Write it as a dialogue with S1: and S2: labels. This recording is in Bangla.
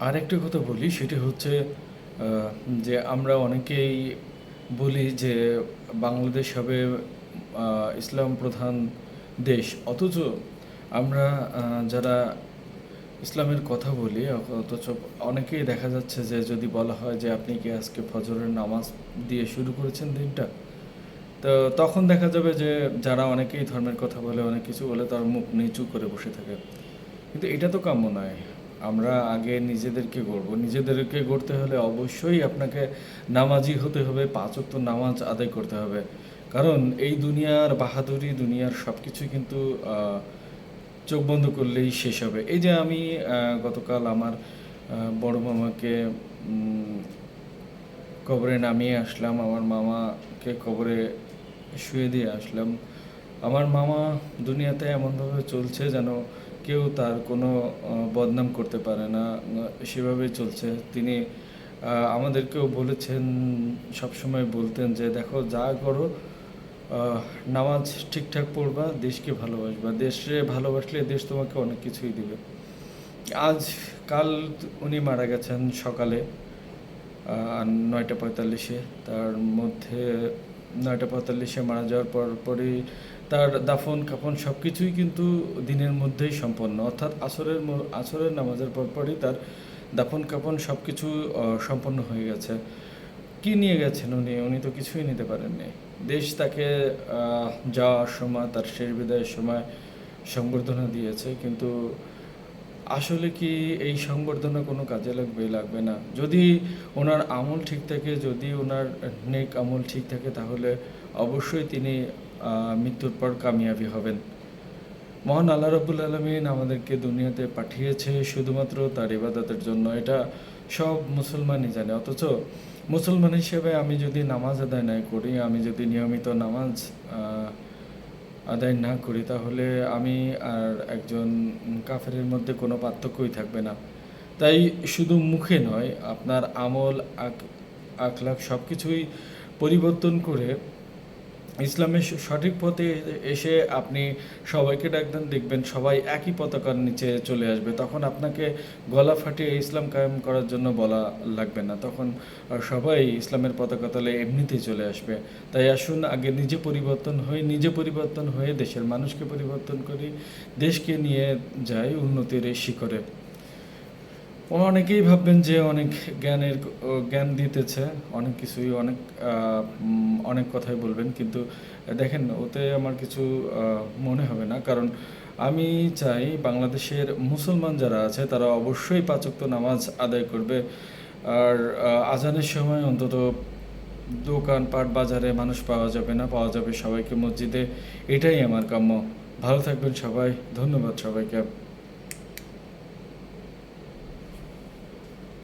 S1: আরেকটা কথা বলি, সেটি হচ্ছে যে আমরা অনেকেই বলি যে বাংলাদেশ হবে ইসলাম প্রধান দেশ। অথচ আমরা যারা ইসলামের কথা বলি, অথচ অনেকেই দেখা যাচ্ছে যে যদি বলা হয় যে আপনি কি আজকে ফজরের নামাজ দিয়ে শুরু করেছেন দিনটা? তো তখন দেখা যাবে যে যারা অনেকেই ধর্মের কথা বলে, অনেক কিছু বলে, তার মুখ নিচু করে বসে থাকে। কিন্তু এটা তো কাম্য নয়। আমরা আগে নিজেদেরকে গড়বো। নিজেদেরকে গড়তে হলে অবশ্যই আপনাকে নামাজি হতে হবে, পাঁচ ওয়াক্ত নামাজ আদায় করতে হবে। কারণ এই দুনিয়ার বাহাদুরি, দুনিয়ার সব কিছু কিন্তু চোখ বন্ধ করলেই শেষ হবে। এই যে আমি গতকাল আমার বড় মামাকে কবরে নামিয়ে আসলাম। আমার মামাকে কবরে শুয়ে দিয়ে আসলাম। আমার মামা দুনিয়াতে এমনভাবে চলছে যেন কেউ তার কোনো বদনাম করতে পারে না সেভাবে চলছে। তিনি আমাদেরকেও বলেছেন, সবসময় বলতেন যে, দেখো, যা করো নামাজ ঠিকঠাক পড়বা, দেশকে ভালোবাসবা। দেশে ভালোবাসলে দেশ তোমাকে অনেক কিছুই দিবে। আজ, কাল উনি মারা গেছেন সকালে নয়টা পঁয়তাল্লিশে। তার মধ্যে নয়টা পঁয়তাল্লিশে মারা যাওয়ার পর পরই তার দাফন, কাফন সব কিছুই কিন্তু দিনের মধ্যেই সম্পন্ন। অর্থাৎ আসরের আসরের নামাজের পর পরই তার দাফন, কাফন সব কিছু সম্পন্ন হয়ে গেছে। কি নিয়ে গেছেন উনি? উনি তো কিছুই নিতে পারেননি। দেশ তাকে যাওয়ার সময়, তার শেষ বিদায়ের সময় সংবর্ধনা দিয়েছে, কিন্তু আসলে কি এই সংবর্ধনা কোনো কাজে লাগবে? লাগবে না। যদি ওনার আমল ঠিক থাকে, যদি ওনার নেক আমল ঠিক থাকে, তাহলে অবশ্যই তিনি মৃত্যুর পর কামিয়াবি হবেন। মহান আল্লাহ রব্বুল আলমিন আমাদেরকে দুনিয়াতে পাঠিয়েছে শুধুমাত্র তার ইবাদতের জন্য। এটা সব মুসলমানই জানে। অথচ মুসলমান হিসেবে আমি যদি নামাজ আদায় না করি, আমি যদি নিয়মিত নামাজ আদায় না করি, তাহলে আমি আর একজন কাফেরের মধ্যে কোনো পার্থক্যই থাকবে না। তাই শুধু মুখে নয়, আপনার আমল আখলাখ সব কিছুই পরিবর্তন করে ইসলামের সঠিক পথে এসে আপনি সবাইকে ডাকবেন, দেখবেন সবাই একই পতাকার নিচে চলে আসবে। তখন আপনাকে গলা ফাটিয়ে ইসলাম কায়েম করার জন্য বলা লাগবে না। তখন সবাই ইসলামের পতাকা তলে এমনিতেই চলে আসবে। তাই আসুন, আগে নিজে পরিবর্তন হয়ে নিজে পরিবর্তন হয়ে দেশের মানুষকে পরিবর্তন করি, দেশকে নিয়ে যাই উন্নতির এই শিখরে। অনেকেই ভাববেন যে অনেক জ্ঞানের জ্ঞান দিতেছে, অনেক কিছুই, অনেক অনেক কথাই বলবেন, কিন্তু দেখেন, ওতে আমার কিছু মনে হবে না, কারণ আমি চাই বাংলাদেশের মুসলমান যারা আছে, তারা অবশ্যই পাঁচক্ত নামাজ আদায় করবে। আর আজানের সময় অন্তত দোকানপাট বাজারে মানুষ পাওয়া যাবে না, পাওয়া যাবে সবাইকে মসজিদে, এটাই আমার কাম্য। ভালো থাকবেন সবাই, ধন্যবাদ সবাইকে।